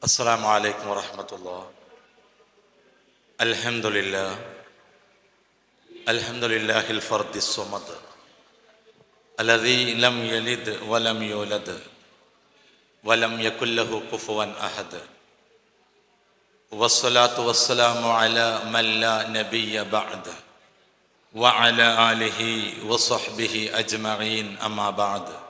السلام عليكم ورحمة الله. الحمد لله. الحمد لله الفرد الصمد. الذي لم يلد ولم يولد. ولم يكن له كفوا أحد. والصلاة والسلام على من لا نبي بعده وعلى آله وصحبه أجمعين أما بعد.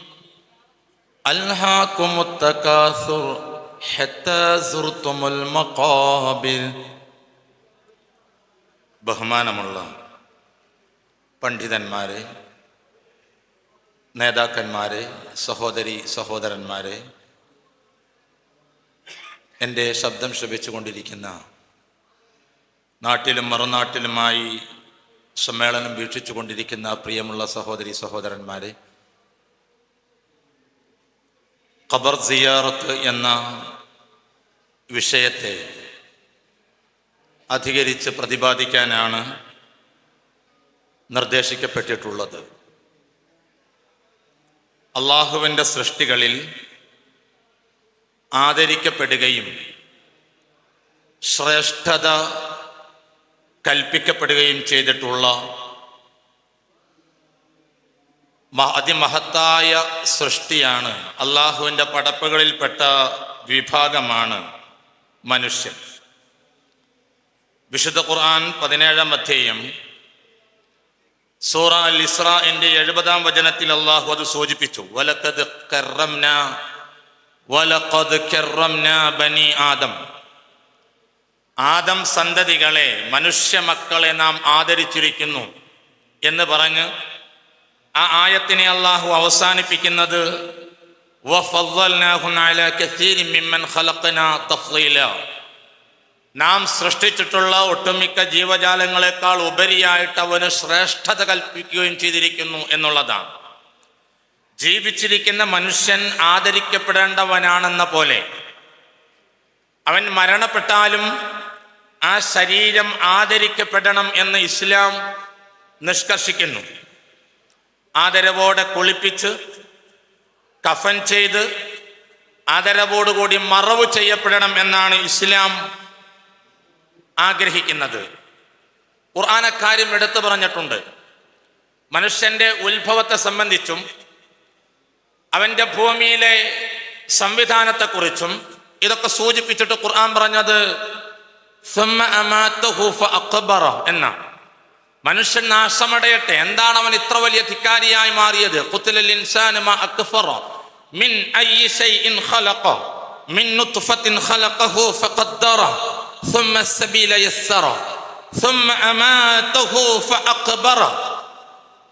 ألهاكم التكاثر حتى زرتم المقابر ബഹുമാനമുള്ള പണ്ഡിതന്മാരെ നേതാക്കന്മാരെ സഹോദരി സഹോദരന്മാരെ എൻ്റെ ശബ്ദം ശ്രവിച്ചുകൊണ്ടിരിക്കുന്ന നാട്ടിലും മറുനാട്ടിലുമായി സമ്മേളനം വീക്ഷിച്ചു കൊണ്ടിരിക്കുന്ന പ്രിയമുള്ള സഹോദരി സഹോദരന്മാരെ ഖബർ സിയാറത്ത് എന്ന വിഷയത്തെ അധികരിച്ച് പ്രതിപാദിക്കാനാണ് നിർദ്ദേശിക്കപ്പെട്ടിട്ടുള്ളത്. അള്ളാഹുവിന്റെ സൃഷ്ടികളിൽ ആദരിക്കപ്പെടുകയും ശ്രേഷ്ഠത കൽപ്പിക്കപ്പെടുകയും ചെയ്തിട്ടുള്ള അതിമഹത്തായ സൃഷ്ടിയാണ്. അള്ളാഹുവിന്റെ പടപ്പുകളിൽപ്പെട്ട വിഭാഗമാണ് മനുഷ്യൻ. വിശുദ്ധ ഖുർആൻ പതിനേഴാം അധ്യായം സൂറ അൽ ഇസ്ര എന്റെ എഴുപതാം വചനത്തിൽ അള്ളാഹു അത് സൂചിപ്പിച്ചു. വലക്കത് കറംന വലക്കത് കറംന ബനി ആദം. ആദം സന്തതികളെ മനുഷ്യ മക്കളെ നാം ആദരിച്ചിരിക്കുന്നു എന്ന് പറഞ്ഞ് ആ ആയത്തിനെ അള്ളാഹു അവസാനിപ്പിക്കുന്നത് നാം സൃഷ്ടിച്ചിട്ടുള്ള ഒട്ടുമിക്ക ജീവജാലങ്ങളെക്കാൾ ഉപരിയായിട്ട് അവന് ശ്രേഷ്ഠത കൽപ്പിക്കുകയും ചെയ്തിരിക്കുന്നു എന്നുള്ളതാണ്. ജീവിച്ചിരിക്കുന്ന മനുഷ്യൻ ആദരിക്കപ്പെടേണ്ടവനാണെന്ന പോലെ അവൻ മരണപ്പെട്ടാലും ആ ശരീരം ആദരിക്കപ്പെടണം എന്ന് ഇസ്ലാം നിഷ്കർഷിക്കുന്നു. ആദരവോടെ കുളിപ്പിച്ച് കഫൻ ചെയ്ത് ആദരവോടുകൂടി മറവ് ചെയ്യപ്പെടണം എന്നാണ് ഇസ്ലാം ആഗ്രഹിക്കുന്നത്. ഖുർആാനക്കാര്യം എടുത്തു പറഞ്ഞിട്ടുണ്ട് മനുഷ്യന്റെ ഉത്ഭവത്തെ സംബന്ധിച്ചും അവന്റെ ഭൂമിയിലെ സംവിധാനത്തെക്കുറിച്ചും ഇതൊക്കെ സൂചിപ്പിച്ചിട്ട് ഖുർആൻ പറഞ്ഞത് എന്നാണ്. മനുഷ്യൻ നാശമടയട്ടെ എന്താണ് അവൻ ഇത്ര വലിയ ധിക്കാരിയായി മാറിയത് ഖുത്ലൽ ഇൻസാനു മാ അക്ഫറ മിൻ അയ്യി ശൈഇൻ ഖലഖ മിൻ നുത്ഫത്തിൻ ഖലഖഹു ഫഖദ്ദറ ثم السبيل يسر ثم أماته فأقبر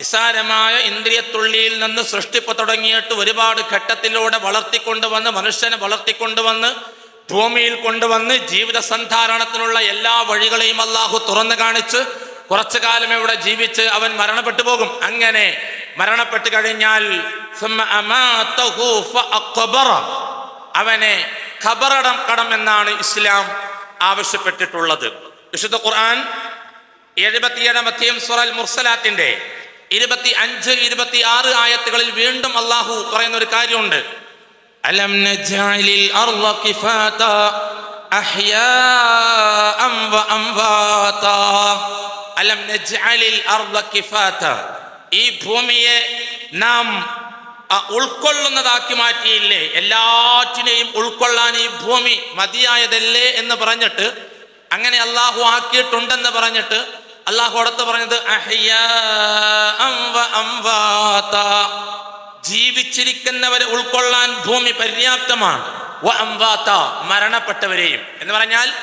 നിസാരമായ ഇന്ദ്രിയത്തുള്ളിയിൽ നിന്ന് സൃഷ്ടിപ്പ് തുടങ്ങിയിട്ട് ഒരുപാട് ഘട്ടത്തിലൂടെ വളർത്തിക്കൊണ്ടുവന്ന് മനുഷ്യനെ വളർത്തിക്കൊണ്ടുവന്ന് ഭൂമിയിൽ കൊണ്ടുവന്ന് ജീവിത സന്ധാരണത്തിനുള്ള എല്ലാ വഴികളെയും അള്ളാഹു തുറന്നു കാണിച്ച് കുറച്ചു കാലം ഇവിടെ ജീവിച്ച് അവൻ മരണപ്പെട്ടു പോകും. അങ്ങനെ മരണപ്പെട്ടു കഴിഞ്ഞാൽ അവനെ ഖബറടം കടം എന്നാണ് ഇസ്ലാം ആവശ്യപ്പെട്ടിട്ടുള്ളത്. വിശുദ്ധ ഖുർആൻ എഴുപത്തിയേഴാമത്തെയും സുറൽ മുർസലാത്തിന്റെ ഇരുപത്തി അഞ്ച് ഇരുപത്തി ആറ് ആയത്തുകളിൽ വീണ്ടും അള്ളാഹു പറയുന്ന ഒരു കാര്യമുണ്ട്. അലം അഹ്യാ അം വ അലം നജ്അലിൽ അർദ കിഫാത. ഈ ഭൂമിയെ നാം ഉൾക്കൊള്ളുന്നതാക്കി മാറ്റിയില്ലേ? എല്ലാറ്റിനെയും ഉൾക്കൊള്ളാൻ ഈ ഭൂമി മതിയായതല്ലേ എന്ന് പറഞ്ഞിട്ട് അങ്ങനെ അള്ളാഹു ആക്കിയിട്ടുണ്ടെന്ന് പറഞ്ഞിട്ട് അള്ളാഹു അടുത്ത് പറഞ്ഞത്. ജീവിച്ചിരിക്കുന്നവരെ ഉൾക്കൊള്ളാൻ ഭൂമി പര്യാപ്തമാണ്. മരണപ്പെട്ടവരെയും. എന്ന് പറഞ്ഞാൽ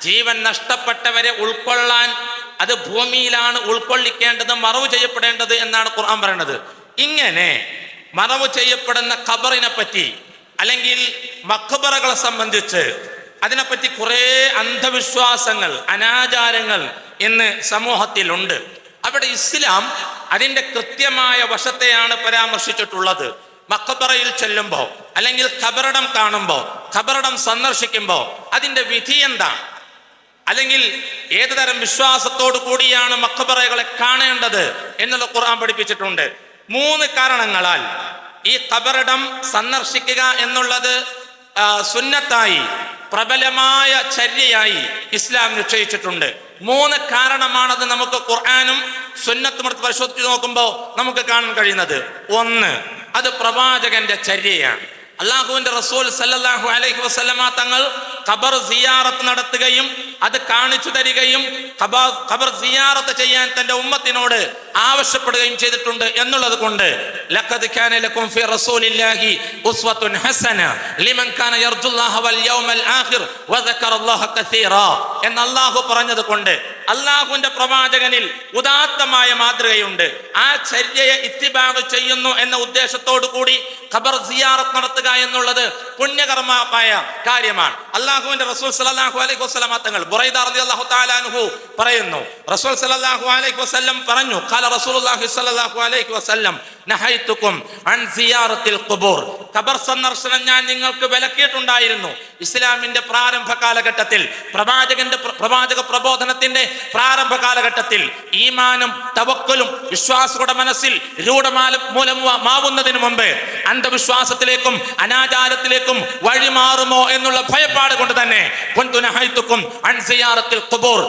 ജീവൻ നഷ്ടപ്പെട്ടവരെ ഉൾക്കൊള്ളാൻ അത് ഭൂമിയിലാണ് ഉൾക്കൊള്ളിക്കേണ്ടത് മറവ് ചെയ്യപ്പെടേണ്ടത് എന്നാണ് ഖുർആൻ പറയുന്നത്. ഇങ്ങനെ മറവ് ചെയ്യപ്പെടുന്ന ഖബറിനെ പറ്റി അല്ലെങ്കിൽ മക്ബറകളെ സംബന്ധിച്ച് അതിനെപ്പറ്റി കുറേ അന്ധവിശ്വാസങ്ങൾ അനാചാരങ്ങൾ ഇന്ന് സമൂഹത്തിലുണ്ട്. അവിടെ ഇസ്ലാം അതിന്റെ കൃത്യമായ വശത്തെയാണ് പരാമർശിച്ചിട്ടുള്ളത്. മക്കബറയിൽ ചെല്ലുമ്പോ അല്ലെങ്കിൽ ഖബറടം കാണുമ്പോ ഖബറടം സന്ദർശിക്കുമ്പോ അതിന്റെ വിധി എന്താണ്? അല്ലെങ്കിൽ ഏത് തരം വിശ്വാസത്തോടു കൂടിയാണ് മക്കബറകളെ കാണേണ്ടത് എന്നുള്ള ഖുർആൻ പഠിപ്പിച്ചിട്ടുണ്ട്. മൂന്ന് കാരണങ്ങളാൽ ഈ കബറിടം സന്ദർശിക്കുക എന്നുള്ളത് സുന്നത്തായി പ്രബലമായ ചര്യയായി ഇസ്ലാം നിശ്ചയിച്ചിട്ടുണ്ട്. മൂന്ന് കാരണമാണത് നമുക്ക് ഖുർആാനും സുന്നത്തും എടുത്ത് പരിശോധിച്ച് നോക്കുമ്പോൾ നമുക്ക് കാണാൻ കഴിയുന്നത്. ഒന്ന് അത് പ്രവാചകന്റെ ചര്യയാണ്. അള്ളാഹുവിന്റെ റസൂൽ സല്ലാഹു അലൈഹി വസല്ലമ തങ്ങൾ ഖബർ സിയാറത്ത് നടത്തുകയും അത് കാണിച്ചു തരികയും ഖബ- ഖബർ സിയാറത്ത് ചെയ്യാൻ തന്റെ ഉമ്മത്തിനോട് ആവശ്യപ്പെടുകയും ചെയ്തിട്ടുണ്ട് എന്നുള്ളത് കൊണ്ട് ലഖദ് കാന ലക്കും ഫി റസൂലില്ലാഹി ഉസ്വത്തുൻ ഹസന ലിമൻ കാന യർജുല്ലാഹ വൽ യൗമൽ ആഖിർ വദക്കറല്ലാഹ കസീറ എന്ന് അല്ലാഹു പറഞ്ഞത് കൊണ്ട് അള്ളാഹുവിന്റെ പ്രവാചകനിൽ ഉദാത്തമായ മാതൃകയുണ്ട്. ആ ചര്യയെ ഇത്തിബാഗ് ചെയ്യുന്നു എന്ന ഉദ്ദേശത്തോടു കൂടി ഖബർ സിയാറത്ത് നടത്തുക എന്നുള്ളത് പുണ്യകർമ്മമായ കാര്യമാണ്. അള്ളാഹുവിന്റെ റസൂൽ സല്ലല്ലാഹു അലൈഹി വസ്ലാം തങ്ങൾ ബുറൈദ റളിയല്ലാഹു അള്ളാഹു അൻഹു പറയുന്നു. റസൂൽ സല്ലല്ലാഹു അലൈഹി വസ്ലം പറഞ്ഞു ഖാല റസൂലുള്ളാഹി സലാഹു അലൈഹി വസ്ലം നഹൈത്തുക്കും അൻ സിയാറത്തിൽ ഖുബൂർ. ഖബർ സന്ദർശനം ഞാൻ നിങ്ങൾക്ക് വിലക്കിയിട്ടുണ്ടായിരുന്നു. ഇസ്ലാമിന്റെ പ്രാരംഭ കാലഘട്ടത്തിൽ പ്രവാചകന്റെ പ്ര- പ്രവാചക പ്രബോധനത്തിന്റെ പ്രാരംഭ കാലഘട്ടത്തിൽ ഈമാനും തവക്കലും വിശ്വാസികളുടെ മനസ്സിൽ രൂഢമാല മൂലം മാവുന്നതിന് മുമ്പ് അന്ധവിശ്വാസത്തിലേക്കും അനാചാരത്തിലേക്കും വഴിമാറുമോ എന്നുള്ള ഭയപ്പാട് കൊണ്ട് തന്നെ അൻ സിയാറത്തിൽ ഖുബൂർ.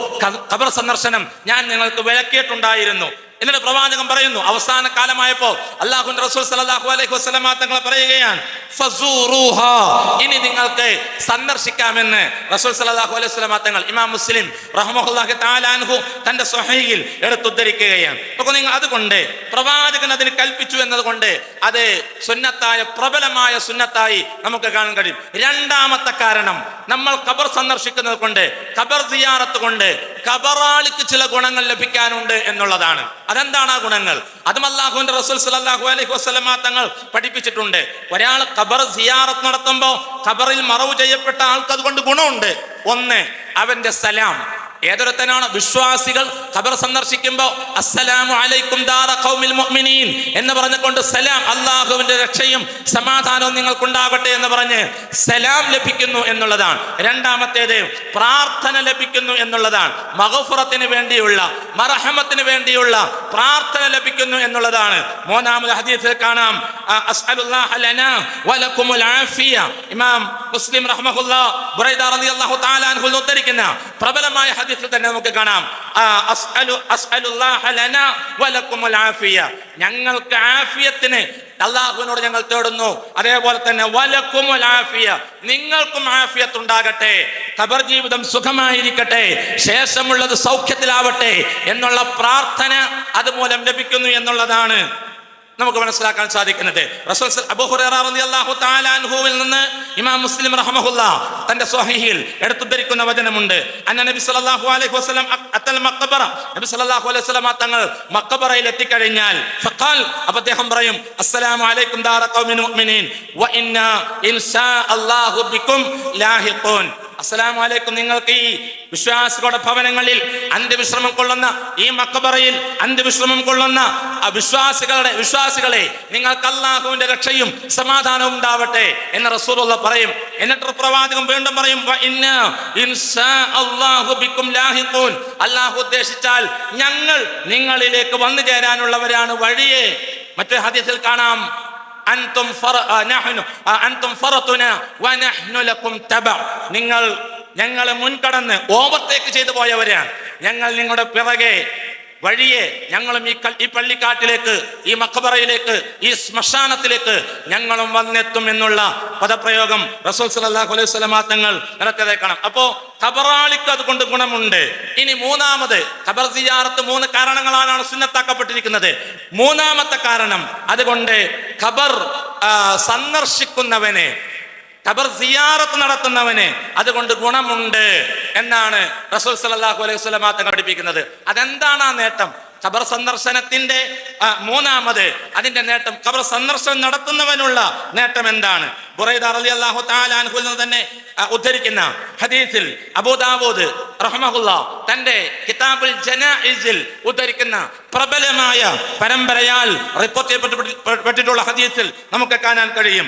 ഖബർ സന്ദർശനം ഞാൻ നിങ്ങൾക്ക് വിലക്കിയിട്ടുണ്ടായിരുന്നു. എന്നിട്ട് പ്രവാചകൻ പറയുന്നു അവസാന കാലമായപ്പോ അള്ളാഹുന്റെ റസൂൽ സല്ലല്ലാഹു അലൈഹി വസല്ലമ തങ്ങളെ പറയുകയാണ്. ഇനി നിങ്ങൾക്ക് സന്ദർശിക്കാമെന്ന് റസൂൽ സല്ലല്ലാഹു അലൈഹി വസല്ലമ തങ്ങൾ ഇമാം മുസ്ലിം റഹ്മഹുല്ലാഹി തആല അൻഹു തന്റെ സ്വഹീഹിൽ എടുത്തുദ്ധരിക്കുകയാണ് അപ്പോൾ നിങ്ങൾ അതുകൊണ്ട് പ്രവാചകൻ അതിന് കൽപ്പിച്ചു എന്നതുകൊണ്ട് അത് സുന്നത്തായ പ്രബലമായ സുന്നത്തായി നമുക്ക് കാണാൻ കഴിയും രണ്ടാമത്തെ കാരണം നമ്മൾ ഖബർ സന്ദർശിക്കുന്നത് കൊണ്ട് ഖബർ സിയാറത്ത് കൊണ്ട് ഖബറാളിക്ക് ചില ഗുണങ്ങൾ ലഭിക്കാനുണ്ട് എന്നുള്ളതാണ് അതെന്താണ് ആ ഗുണങ്ങൾ? അതും അല്ലാഹുവിന്റെ റസൂൽ സലാഹു അലൈഹി വസ്ലമാ തങ്ങൾ പഠിപ്പിച്ചിട്ടുണ്ട്. ഒരാൾ ഖബർ സിയാറത്ത് നടത്തുമ്പോൾ ഖബറിൽ മറവ് ചെയ്യപ്പെട്ട ആൾക്ക് അതുകൊണ്ട് ഗുണമുണ്ട്. ഒന്ന് അവന്റെ സലാം. ഏതൊരുത്തനാണ് വിശ്വാസികൾ ഖബർ സന്ദർശിക്കുമ്പോൾ അസ്സലാമു അലൈക്കും ദാറ ഖൗമിൽ മുഅ്മിനീൻ എന്ന് പറഞ്ഞുകൊണ്ട് സലാം അല്ലാഹുവിന്റെ രക്ഷയും സമാധാനവും നിങ്ങൾക്കുണ്ടാകട്ടെ എന്ന് പറഞ്ഞ് സലാം ലഭിക്കുന്നു എന്നുള്ളതാണ്. രണ്ടാമത്തേത് പ്രാർത്ഥന ലഭിക്കുന്നു എന്നുള്ളതാണ്. മഹഫുറത്തിന് വേണ്ടിയുള്ള മർഹമത്തിന് വേണ്ടിയുള്ള പ്രാർത്ഥന ലഭിക്കുന്നു എന്നുള്ളതാണ്. മൂന്നാമത് ഹദീസിൽ കാണാം ഇമാം മുസ്ലിം റഹ്മഹുല്ലാ ബുറൈദ റളിയല്ലാഹു തആല അൻഹു ഉദ്ധരിക്കുന്ന പ്രബലമായ ഹദീസിൽ തന്നെ നമുക്ക് കാണാം. ഞങ്ങൾക്ക് ആഫിയത്തിന് അള്ളാഹുവിനോട് ഞങ്ങൾ തേടുന്നു. അതേപോലെ തന്നെ വലക്കുമുൽ ആഫിയ. നിങ്ങൾക്കും ആഫിയത്ത് ഉണ്ടാകട്ടെ ഖബർ ജീവിതം സുഖമായിരിക്കട്ടെ. ശേഷമുള്ളത് സൗഖ്യത്തിലാവട്ടെ. എന്നുള്ള പ്രാർത്ഥന അതുമൂലം ലഭിക്കുന്നു എന്നുള്ളതാണ്. നമുക്ക് മനസ്സിലാക്കാൻ സാധിക്കുന്നത്. റസൂൽ നിന്ന് ഇമാം മുസ്ലിം തന്റെ സ്വഹീഹിൽ എടുത്തുദ്ധരിക്കുന്ന വചനമുണ്ട്. നബി സല്ലല്ലാഹു അലൈഹി വസല്ലം അത്തൽ മഖബറ. നബി സല്ലല്ലാഹു അലൈഹി തങ്ങൾ മഖബറയിൽ എത്തിക്കഴിഞ്ഞാൽ ഫഖാൽ അപ്പോൾ അദ്ദേഹം പറയും അസ്സലാമു ദാറ മുഅ്മിനീൻ ലാഹിഖൂൻ. അസ്സലാമു അലൈക്കും നിങ്ങൾക്ക് ഈ വിശ്വാസികളുടെ ഭവനങ്ങളിൽ അന്ത്യവിശ്രമം കൊള്ളുന്ന ഈ മക്കബറയിൽ അന്ത്യവിശ്രമം കൊള്ളുന്ന വിശ്വാസികളുടെ വിശ്വാസികളെ നിങ്ങൾക്ക് അള്ളാഹുവിന്റെ രക്ഷയും സമാധാനവും ഉണ്ടാവട്ടെ എന്ന് റസൂലുള്ള പറയും. എന്നിട്ട് പ്രവാചകം വീണ്ടും പറയും. അള്ളാഹു ഉദ്ദേശിച്ചാൽ ഞങ്ങൾ നിങ്ങളിലേക്ക് വന്നു ചേരാനുള്ളവരാണ് വഴിയെ. മറ്റേ ഹദീസിൽ കാണാം അൻതും നഹ്നു. അൻതും ഫറത്തുന വനഹ്നു ലക്കും തബ. നിങ്ങൾ ഞങ്ങളെ മുൻകടന്ന് ഓവർടേക്ക് ചെയ്തു പോയവരാണ്. ഞങ്ങൾ നിങ്ങളുടെ പിറകെ വഴിയെ ഞങ്ങളും ഈ ഈ പള്ളിക്കാട്ടിലേക്ക് ഈ മക്കബറയിലേക്ക് ഈ ശ്മശാനത്തിലേക്ക് ഞങ്ങളും വന്നെത്തും എന്നുള്ള പദപ്രയോഗം റസൂൽ സല്ലല്ലാഹു അലൈഹി വസല്ലമ തങ്ങൾ നടത്തിയതായി കാണാം. അപ്പോ ഖബറാളിക്ക് അതുകൊണ്ട് ഗുണമുണ്ട്. ഇനി മൂന്നാമത് ഖബർ സിയാറത്ത് മൂന്ന് കാരണങ്ങളാണ് സുന്നത്താക്കപ്പെട്ടിരിക്കുന്നത്. മൂന്നാമത്തെ കാരണം അതുകൊണ്ട് ഖബർ സന്ദർശിക്കുന്നവനെ ഖബർ സിയാറത്ത് നടത്തുന്നവന് അതുകൊണ്ട് ഗുണമുണ്ട് എന്നാണ് റസൂൽ സല്ലല്ലാഹു അലൈഹി സ്വലമാ തങ്ങൾ പഠിപ്പിക്കുന്നത്. അതെന്താണ് ആ നേട്ടം? ഖബർ സന്ദർശനത്തിന്റെ മൂന്നാമത് അതിന്റെ നേട്ടം. ഖബർ സന്ദർശനം നടത്തുന്നവനുള്ള നേട്ടം എന്താണ്? ബുറൈദ തന്നെ ഉദ്ധരിക്കുന്ന ഹദീസിൽ അബൂദാവൂദ് റഹ്മഹുല്ല തന്റെ കിതാബുൽ ജനാഇസിൽ ഉദ്ധരിക്കുന്ന പ്രബലമായ പരമ്പരയാൽ റിപ്പോർട്ട് ചെയ്യപ്പെട്ടിട്ടുള്ള ഹദീസിൽ നമുക്ക് കാണാൻ കഴിയും.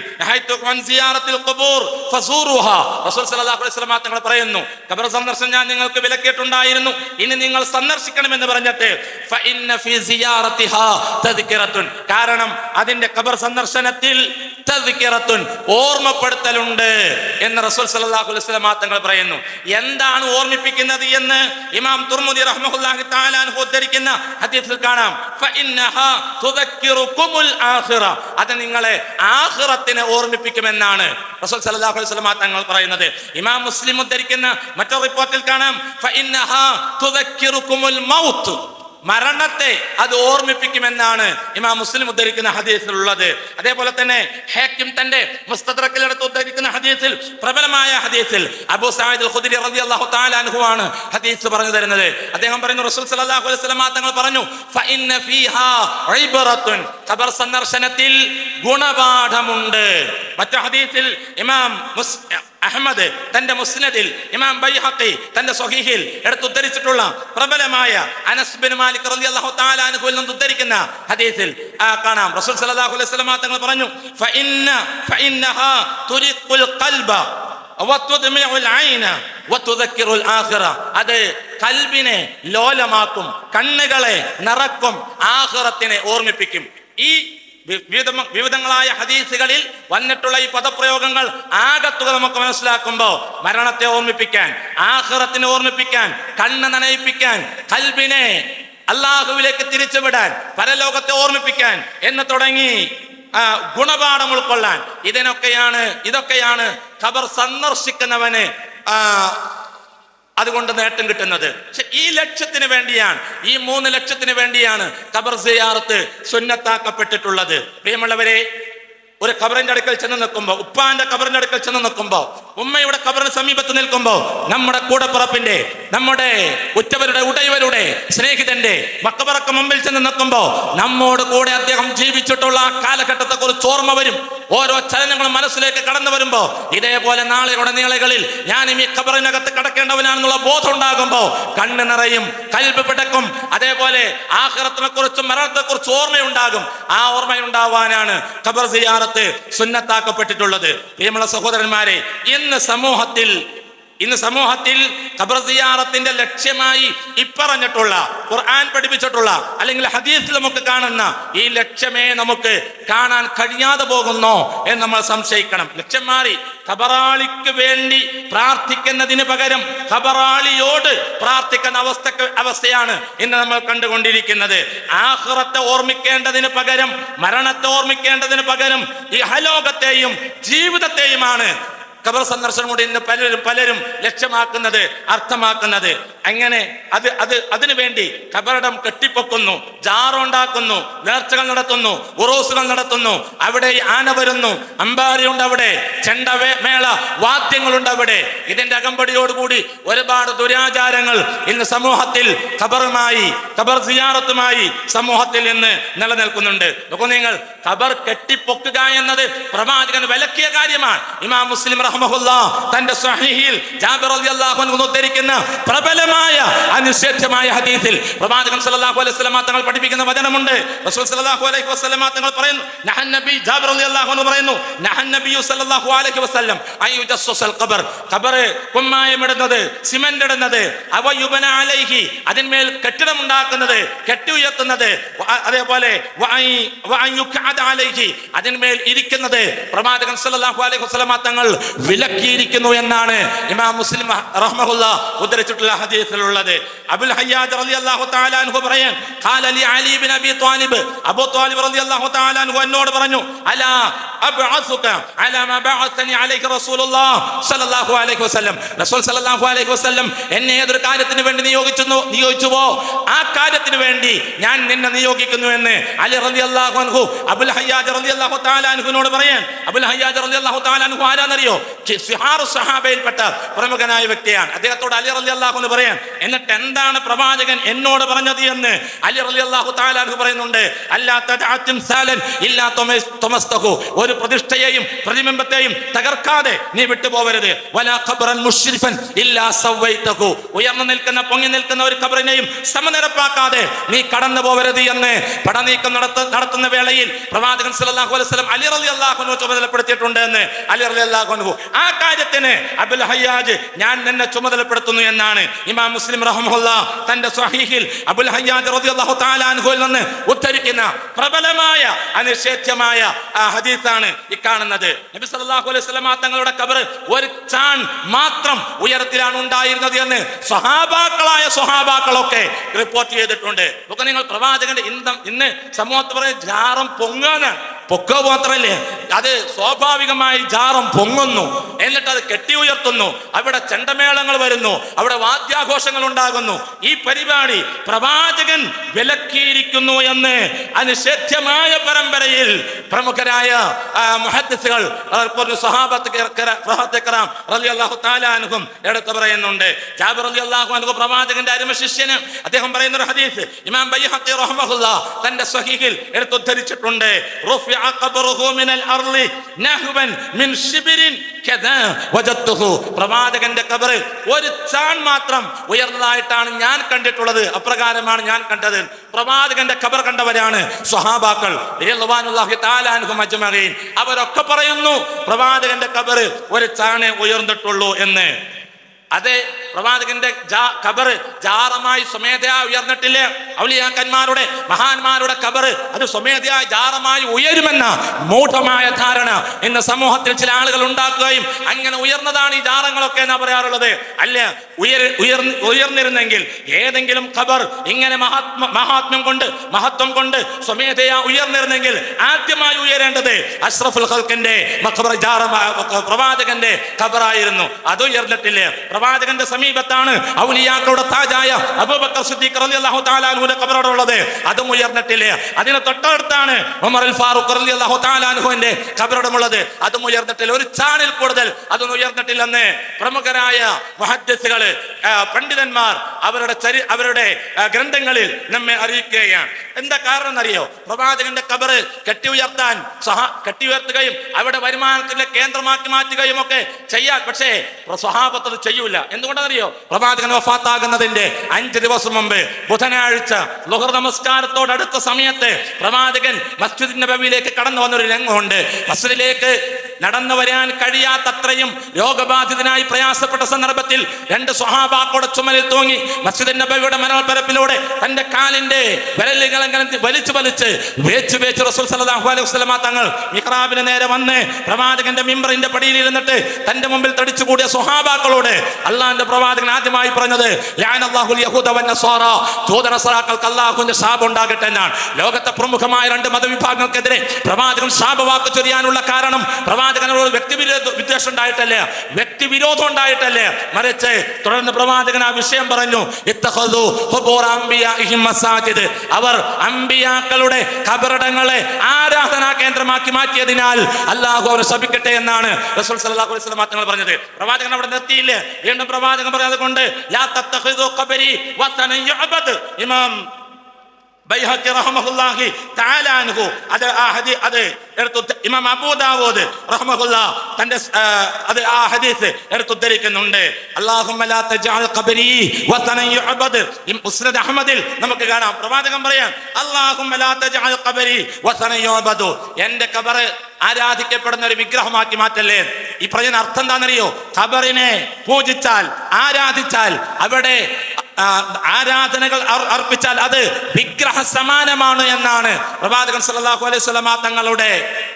തങ്ങൾ പറയുന്നു ഖബർ സന്ദർശനം ഞാൻ നിങ്ങൾക്ക് വിലക്കിയിട്ടുണ്ടായിരുന്നു. ഇനി നിങ്ങൾ സന്ദർശിക്കണമെന്ന് പറഞ്ഞിട്ട് കാരണം അതിന്റെ കബർ സന്ദർശനത്തിൽ ഓർമ്മപ്പെടുത്തലുണ്ട് എന്ന് റസൂൽ അലൈഹി വസല്ലം തങ്ങൾ പറയുന്നു. എന്താണ് ഓർമ്മിപ്പിക്കുന്നത് എന്ന് ഇമാം തുർമുദി റഹ്മഹുല്ലാഹി തആല അൻഹു ഉദ്ധരിക്കുന്ന ഹദീസിൽ കാണാം. അത് നിങ്ങളെ ആഖിറത്തിനെ ഓർമ്മിപ്പിക്കുമെന്നാണ് റസൂൽ സല്ലല്ലാഹു അലൈഹി വസല്ലം തങ്ങൾ പറയുന്നത്. ഇമാം മുസ്ലിം ഉദ്ധരിക്കുന്ന മറ്റൊരു റിപ്പോർട്ടിൽ കാണാം. മരണത്തെ അത് ഓർമ്മിപ്പിക്കുമെന്നാണ് ഇമാം മുസ്ലിം ഉദ്ധരിക്കുന്ന ഹദീസിലുള്ളത്. അതേപോലെ തന്നെ ഹേക്കിം തന്റെ മുസ്തദ്രക്കിലെടുത്ത് ഉദ്ധരിക്കുന്ന ഹദീസിൽ പ്രബലമായ ഹദീസിൽ അബു സാഹിദ് ഖുദരി റളിയല്ലാഹു തആല അൻഹു ആണ് ഹദീസ് പറഞ്ഞു തരുന്നത്. അദ്ദേഹം പറയുന്നു റസൂൽ സല്ലല്ലാഹു അലൈഹി വസല്ലം തങ്ങൾ പറഞ്ഞു ഫഇന്ന ഫീഹാ ഖബർ സന്ദർശനത്തിൽ ഗുണപാഠമുണ്ട്. മറ്റു ഹദീസിൽ ഇമാം അഹമ്മദ് തന്റെ മുസ്നദിൽ ഇമാം ബൈഹഖി തന്റെ സ്വഹീഹിൽ എടുത്തുദ്ധരിച്ചിട്ടുള്ള പ്രബലമായ അനസ് ബിൻ മാലിക് റളിയല്ലാഹു തആല അൻഹുവിൽ നിന്ന് ഉദ്ധരിക്കുന്ന ഹദീസിൽ ആ കാണാം. റസൂൽ സല്ലല്ലാഹു അലൈഹി വസല്ലം തങ്ങൾ പറഞ്ഞു ഫഇന്ന ഫഇന്നഹ തുരിഖുൽ ഖൽബ വതുദ്മിഉൽ ഐന വതുദക്കിറുൽ ആഖിറ. അത് കൽബിനെ ലോലമാക്കും കണ്ണുകളെ നിറക്കും ആഖിറത്തിനെ ഓർമ്മിപ്പിക്കും. ഈ വിവിധങ്ങളായ ഹദീസുകളിൽ വന്നിട്ടുള്ള ഈ പദപ്രയോഗങ്ങൾ ആകത്തുക നമുക്ക് മനസ്സിലാക്കുമ്പോൾ മരണത്തെ ഓർമ്മിപ്പിക്കാൻ ആഹ്റത്തിനെ ഓർമ്മിപ്പിക്കാൻ കണ്ണ് നനയിപ്പിക്കാൻ കൽബിനെ അള്ളാഹുവിലേക്ക് തിരിച്ചുവിടാൻ പരലോകത്തെ ഓർമ്മിപ്പിക്കാൻ എന്ന് തുടങ്ങി ഗുണപാഠം ഉൾക്കൊള്ളാൻ. ഇതിനൊക്കെയാണ് ഇതൊക്കെയാണ് ഖബർ സന്ദർശിക്കുന്നവന് അതുകൊണ്ട് നേട്ടം കിട്ടുന്നത്. പക്ഷെ ഈ ലക്ഷ്യത്തിന് വേണ്ടിയാണ് ഈ മൂന്ന് ലക്ഷത്തിന് വേണ്ടിയാണ് ഖബർ സിയാറത്ത് സുന്നത്താക്കപ്പെട്ടിട്ടുള്ളത്. പ്രിയമുള്ളവരെ ഒരു ഖബറിന്റെ അടുക്കൽ ചെന്ന് നിൽക്കുമ്പോൾ ഉപ്പാന്റെ ഖബറിന്റെ അടുക്കൽ ചെന്ന് നിൽക്കുമ്പോൾ ഉമ്മയുടെ കബറിന് സമീപത്ത് നിൽക്കുമ്പോൾ നമ്മുടെ കൂടപ്പുറപ്പിന്റെ നമ്മുടെ ഉറ്റവരുടെ ഉടയവരുടെ സ്നേഹിതന്റെ മക്കബറക്ക് മുമ്പിൽ ചെന്ന് നിൽക്കുമ്പോൾ നമ്മോട് കൂടെ അദ്ദേഹം ജീവിച്ചിട്ടുള്ള ആ കാലഘട്ടത്തെ കുറിച്ച് ഓർമ്മ വരും. ഓരോ ചലനങ്ങളും മനസ്സിലേക്ക് കടന്നു വരുമ്പോൾ ഇതേപോലെ നാളെയുടെ നീളകളിൽ ഞാൻ ഈ കബറിനകത്ത് കിടക്കേണ്ടവനാണെന്നുള്ള ബോധം ഉണ്ടാകുമ്പോൾ കണ്ണ് നിറയും കൽബ് പിടക്കും. അതേപോലെ ആഹ്റത്തിനെ കുറിച്ചും മരണത്തെ കുറിച്ച് ഓർമ്മയുണ്ടാകും. ആ ഓർമ്മയുണ്ടാവാനാണ് കബർ സിയാറത്ത് സുന്നത്താക്കപ്പെട്ടിട്ടുള്ളത്. പ്രിയമുള്ള സഹോദരന്മാരെ ഇന്ന് സമൂഹത്തിൽ ഇന്ന് സമൂഹത്തിൽ ഖബർ സിയാറത്തിന്റെ ലക്ഷ്യമായി ഇപ്പറഞ്ഞിട്ടുള്ള ഖുർആൻ പഠിപ്പിച്ചിട്ടുള്ള അല്ലെങ്കിൽ ഹദീസിൽ നമുക്ക് കാണുന്ന ഈ ലക്ഷ്യമേ നമുക്ക് കാണാൻ കഴിയാതെ പോകുന്നോ എന്ന് നമ്മൾ സംശയിക്കണം. ലക്ഷ്യം മാറി ഖബറാളിക്ക് വേണ്ടി പ്രാർത്ഥിക്കുന്നതിന് പകരം ഖബറാളിയോട് പ്രാർത്ഥിക്കുന്ന അവസ്ഥ അവസ്ഥയാണ് ഇന്ന് നമ്മൾ കണ്ടുകൊണ്ടിരിക്കുന്നത്. ആഹ്റത്തെ ഓർമ്മിക്കേണ്ടതിന് പകരം മരണത്തെ ഓർമ്മിക്കേണ്ടതിന് പകരം ഈ ഹലോകത്തെയും ജീവിതത്തെയുമാണ് ഖബർ കൊണ്ട് ഇന്ന് പലരും പലരും ലക്ഷ്യമാക്കുന്നത് അർത്ഥമാക്കുന്നത്. അങ്ങനെ അത് അത് അതിനു വേണ്ടി ഖബറിടം കെട്ടിപ്പൊക്കുന്നു ജാറുണ്ടാക്കുന്നു നേർച്ചകൾ നടത്തുന്നു ഉറോസുകൾ നടത്തുന്നു. അവിടെ ആന വരുന്നു അമ്പാരിയുണ്ട് അവിടെ ചെണ്ട മേള വാദ്യങ്ങളുണ്ട് അവിടെ. ഇതിന്റെ അകമ്പടിയോടുകൂടി ഒരുപാട് ദുരാചാരങ്ങൾ ഇന്ന് സമൂഹത്തിൽ ഖബറുമായി ഖബർ സിയാറത്തുമായി സമൂഹത്തിൽ ഇന്ന് നിലനിൽക്കുന്നുണ്ട്. നോക്കൂ നിങ്ങൾ ഖബർ കെട്ടിപ്പൊക്കുക എന്നത് പ്രവാചകൻ വിലക്കിയ കാര്യമാണ്. ഇമാം മുസ്ലിം റഹ്മഹുല്ല തന്റെ സ്വഹീഹിൽ ജാബിർ റളിയല്ലാഹു അൻഹു ഉദ്ധരിക്കുന്ന പ്രബലമായ അനിഷേധ്യമായ ഹദീസിൽ പ്രവാചകൻ സല്ലല്ലാഹു അലൈഹി വസല്ലം തങ്ങൾ പഠിപ്പിക്കുന്ന വചനമുണ്ട്. റസൂൽ സല്ലല്ലാഹു അലൈഹി വസല്ലം തങ്ങൾ പറയുന്നു നഹൻ നബി ജാബിർ റളിയല്ലാഹു അൻഹു പറയുന്നു നഹൻ നബി സല്ലല്ലാഹു അലൈഹി വസല്ലം അയ്യു ജസ്സൽ ഖബർ ഖബർ കുമ്മായം ഇടുന്നത് സിമന്റ് ഇടുന്നത് അവ യുബന അലൈഹി അതിന്മേൽ കെട്ടിടം ഉണ്ടാക്കുന്നത് കെട്ടി ഉയർത്തുന്നത് അതേപോലെ അതിന്മേൽ ഇരിക്കുന്നത്. പ്രവാചകൻ സല്ലല്ലാഹു അലൈഹി വസല്ലം തങ്ങൾ വിലക്കിയിരിക്കുന്നു എന്നാണ് ഇമാം മുസ്ലിം റഹ്മഹുല്ല ഉദ്ധരിച്ചിട്ടുള്ള ഹദീസിലുള്ളത്. അബുൽ ഹയ്യാജ് റളിയല്ലാഹു തആല അൻഹു പറയാൻ ഖാല ലി അലി ഇബ്നു അബീ ത്വാലിബ്. അബൂ ത്വാലിബ് റളിയല്ലാഹു തആല അൻഹു എന്നോട് പറഞ്ഞു അലാ അബ്അസുക അല മാ ബഅസനി അലൈഹി റസൂലുള്ളാഹ് സല്ലല്ലാഹു അലൈഹി വസല്ലം. റസൂൽ സല്ലല്ലാഹു അലൈഹി വസല്ലം എന്നെ ഏതൊരു കാര്യത്തിന് വേണ്ടി നിയോഗിച്ചു നിയോഗിച്ചുവോ? ആ കാര്യത്തിന് വേണ്ടി ഞാൻ നിന്നെ നിയോഗിക്കുന്നു എന്ന്. അലി റളിയല്ലാഹു അൻഹു അബുൽ ഹയ്യാജ് റളിയല്ലാഹു തആല അൻഹുവിനോട് പറയാൻ അബുൽ ഹയ്യാജ് റളിയല്ലാഹു തആല അൻഹു ആരാന്നറിയോ? സഹാബയിൽപ്പെട്ട പ്രമുഖനായ വ്യക്തിയാണ്. അദ്ദേഹത്തോട് അലി റളിയല്ലാഹു എന്ന് പറയാൻ എന്നിട്ട് എന്താണ് പ്രവാചകൻ എന്നോട് പറഞ്ഞത് എന്ന്? അലി റളിയല്ലാഹു അള്ളാഹു താലാഹു പറയുന്നുണ്ട് അല്ലാ തദഅ തിംസാലൻ ഇല്ലാ തുമസ്- ഒരു പ്രതിഷ്ഠയെയും പ്രതിബിംബത്തെയും തകർക്കാതെ നീ വിട്ടുപോകരുത് ഉയർന്നു നിൽക്കുന്ന പൊങ്ങി നിൽക്കുന്ന ഒരു ഖബറിനെയും സമനിരപ്പാക്കാതെ നീ കടന്നു പോകരുത് എന്ന് പടനീക്കം നടത്ത നടത്തുന്ന വേളയിൽ പ്രവാചകൻ സല്ലല്ലാഹു അലൈഹി വസല്ലം അലി റളിയല്ലാഹു അൻഹു ചുമതലപ്പെടുത്തിയിട്ടുണ്ട് എന്ന് അലി റളിയല്ലാഹു അൻഹു ആ കാര്യത്തിന് അബുൽ ഹയ്യാജ് ഞാൻ നിന്നെ ചുമതലപ്പെടുത്തുന്നു എന്നാണ് ഇമാം മുസ്ലിം റഹ്മഹുല്ല തന്റെ സ്വഹീഹിൽ അബുൽ ഹയ്യാജ് റളിയല്ലാഹു തആല അൻഹുവിൽ നിന്ന് ഉദ്ധരിക്കുന്ന പ്രബലമായ അനിഷേധ്യമായ ആ ഹദീസാണ് ഇക്കാണുന്നത് കാണുന്നത്. നബി സല്ലല്ലാഹു അലൈഹി വസല്ലമ തങ്ങളുടെ കബർ ഒരു ചാൺ മാത്രം ഉയരത്തിലാണ് ഉണ്ടായിരുന്നത് എന്ന് സ്വഹാബാക്കളായ സ്വഹാബാക്കളൊക്കെ റിപ്പോർട്ട് ചെയ്തിട്ടുണ്ട്. ഒക്കെ നിങ്ങൾ പ്രവാചകന്റെ ഇന്ന് ഇന്ന് സമൂഹത്തിൽ പറയുന്ന ജാറം പൊങ്ങാനാണ് പൊക്ക മാത്രമല്ലേ? അത് സ്വാഭാവികമായി ജാറം പൊങ്ങുന്നു. എന്നിട്ട് അത് കെട്ടി ഉയർത്തുന്നു. അവിടെ ചെണ്ടമേളങ്ങൾ വരുന്നു. അവിടെ വാദ്യാഘോഷങ്ങൾ ഉണ്ടാകുന്നു. ഈ പരിപാടി പ്രവാചകൻ വിലക്കിയിരിക്കുന്നു എന്ന് അനിഷേധ്യമായ പരമ്പരയിൽ പ്രമുഖരായ അൻഹും എടുത്തു പറയുന്നുണ്ട്. ജാബിർ പ്രവാചകന്റെ അരുമ ശിഷ്യന് അദ്ദേഹം പറയുന്ന ഒരു ഹദീസ് ഇമാം ബൈഹഖി റഹ്മഹുല്ല തന്റെ സ്വഹീഹിൽ എടുത്തുദ്ധരിച്ചിട്ടുണ്ട്. റുഫിഅ ഖബറുഹു മിനൽ അർളി നഹ്ബൻ മിൻ ശിബിരിൻ പ്രവാചകന്റെ കബറ്. ഒരു ചാൺ മാത്രം ഉയർന്നതായിട്ടാണ് ഞാൻ കണ്ടിട്ടുള്ളത്. അപ്രകാരമാണ് ഞാൻ കണ്ടത്. പ്രവാചകന്റെ കബർ കണ്ടവരാണ് സ്വഹാബാക്കൾ. അവരൊക്കെ പറയുന്നു പ്രവാചകന്റെ കബറ് ഒരു ചാണേ ഉയർന്നിട്ടുള്ളൂ എന്ന്. അത് പ്രവാചകന്റെ ഖബർ ജാറമായി സ്വമേധയാ ഉയർന്നിട്ടില്ലേ? ഔലിയാക്കന്മാരുടെ മഹാന്മാരുടെ ഖബർ അത് സ്വമേധയായി ജാറമായി ഉയരുമെന്ന മൂഢമായ ധാരണ ഇന്ന് സമൂഹത്തിൽ ചില ആളുകൾ ഉണ്ടാക്കുകയും അങ്ങനെ ഉയർന്നതാണ് ഈ ജാറങ്ങളൊക്കെ എന്നാ പറയാറുള്ളത്. അല്ല ഉയർ ഉയർ ഉയർന്നിരുന്നെങ്കിൽ ഏതെങ്കിലും ഖബർ ഇങ്ങനെ മഹാത്മ മഹാത്മ്യം കൊണ്ട് മഹത്വം കൊണ്ട് സ്വമേധയാ ഉയർന്നിരുന്നെങ്കിൽ ആദ്യമായി ഉയരേണ്ടത് അഷ്റഫുൽ ജാറ പ്രവാചകന്റെ ഖബറായിരുന്നു. അത് ഉയർന്നിട്ടില്ല? പ്രവാചകന്റെ സമീപത്താണ് ഔലിയാക്കളുടെ താജായ അബൂബക്കർ സിദ്ദീഖ് റളിയല്ലാഹു തആല അൻഹുവിന്റെ ഖബറോടെ ഉള്ളത് അതും ഉയർന്നിട്ടില്ല? അതിന് തൊട്ടടുത്താണ് ഉമർ അൽ ഫാറൂഖ് റളിയല്ലാഹു തആല അൻഹുവിന്റെ ഖബറോടമുള്ളത്. അതും ഉയർന്നിട്ടില്ല. ഒരു ചാണിൽ കൂടുതൽ അതൊന്നും ഉയർന്നിട്ടില്ലെന്ന് പ്രമുഖരായ മുഹദ്ദിസുകൾ പണ്ഡിതന്മാർ അവരുടെ ചരി അവരുടെ ഗ്രന്ഥങ്ങളിൽ നമ്മെ അറിയിക്കുകയാണ്. എന്താ കാരണം എന്നറിയോ? പ്രവാചകന്റെ ഖബറ് കെട്ടി ഉയർത്താൻ സഹ കെട്ടി ഉയർത്തുകയും അവരുടെ വരുമാനത്തിന്റെ കേന്ദ്രമാക്കി മാറ്റുകയും ഒക്കെ ചെയ്യാൻ. പക്ഷേ സ്വഹാബത്ത് അത് ചെയ്യൂല എന്തുകൊണ്ടാണെന്നറിയോ? പ്രവാചകൻ വഫാത്താകുന്നതിന്റെ അഞ്ച് ദിവസം മുമ്പ് ബുധനാഴ്ച ലുഹർ നമസ്കാരത്തോടടുത്ത സമയത്ത് പ്രവാചകൻ മസ്ജിദ് നബവിയിലേക്ക് കടന്നു വന്നൊരു രംഗമുണ്ട്. മസ്ജിദിലേക്ക് നടന്നു വരാൻ കഴിയാത്തത്രയും രോഗബാധിതനായി പ്രയാസപ്പെട്ട സന്ദർഭത്തിൽ രണ്ട് സ്വഹാബാക്കോടെ ചുമലിൽ തൂങ്ങി മസ്ജിദ് നബിയുടെ മരണപ്പരപ്പിലൂടെ തന്റെ കാലിന്റെ അങ്ങനെ വലിച്ചു വലിച്ച് വേച്ച് വേച്ച് റസൂൽ സല്ലല്ലാഹു അലൈഹി വസല്ലമ തങ്ങൾ മിഹ്റാബിന് നേരെ വന്ന് പ്രവാചകന്റെ മിമ്പറിന്റെ പടിയിൽ ഇരുന്നിട്ട് തന്റെ മുമ്പിൽ തടിച്ചു കൂടിയ സ്വഹാബാക്കളോട് അള്ളാഹിന്റെ പ്രവാചകൻ ആദ്യമായി പറഞ്ഞത് ജൂതനസ്രാക്കൾക്ക് അള്ളാഹുവിന്റെ ശാപം ഉണ്ടാകട്ടെ എന്നാണ്. ലോകത്തെ പ്രമുഖമായ രണ്ട് മതവിഭാഗങ്ങൾക്കെതിരെ പ്രവാചകൻ ശാപവാക്ക് ചൊരിയാനുള്ള കാരണം പ്രവാചകനോട് വ്യക്തിവിരോധ വിദ്വേഷം ഉണ്ടായിട്ടല്ല വ്യക്തിവിരോധം ഉണ്ടായിട്ടല്ലേ? മറിച്ച് തുടർന്ന് പ്രവാചകൻ ആ വിഷയം പറഞ്ഞു അവർ അമ്പിയാക്കളുടെ കബറടങ്ങളെ ആരാധനാ കേന്ദ്രമാക്കി മാറ്റിയതിനാൽ അള്ളാഹു അവരെ ശപിക്കട്ടെ എന്നാണ് റസൂൽ സല്ലല്ലാഹു അലൈഹി വസല്ലം തങ്ങൾ പറഞ്ഞത്. പ്രവാചകൻ അവിടെ നിർത്തിയില്ലേ? വീണ്ടും പ്രവാചകൻ പറഞ്ഞത് കൊണ്ട് ലാ ഖബരി ഇമാം ബൈഹഖി റഹ്മഹുല്ലാഹി തആല അൻഹു അത് ആ ഹദീ അത് എടുത്തു ഇമാം അബൂ ദാവൂദ് റഹ്മഹുല്ല തന്റെ ആ, ഹദീസ് എടുത്തുദ്ധരിക്കുന്നുണ്ട് അല്ലാഹുമ്മ ലാ ഖബരി വസനൻ യുഅബദ് മുസ്നദ് അഹ്മദിൽ നമുക്ക് കാണാം. പ്രവാചകൻ പറയാം അല്ലാഹുമ്മ ലാ ഖബരി വസനൻ യുഅബദു ഖബർ ആരാധിക്കപ്പെടുന്ന ഒരു വിഗ്രഹമാക്കി മാറ്റല്ലേ? ഈ പറഞ്ഞ അർത്ഥം എന്താണെന്നറിയോ? ഖബറിനെ പൂജിച്ചാൽ ആരാധിച്ചാൽ അവിടെ ആരാധനകൾ അർപ്പിച്ചാൽ അത് വിഗ്രഹ സമാനമാണ് എന്നാണ് പ്രവാചകൻ സല്ലല്ലാഹു അലൈഹി വസല്ലമ തങ്ങളുടെ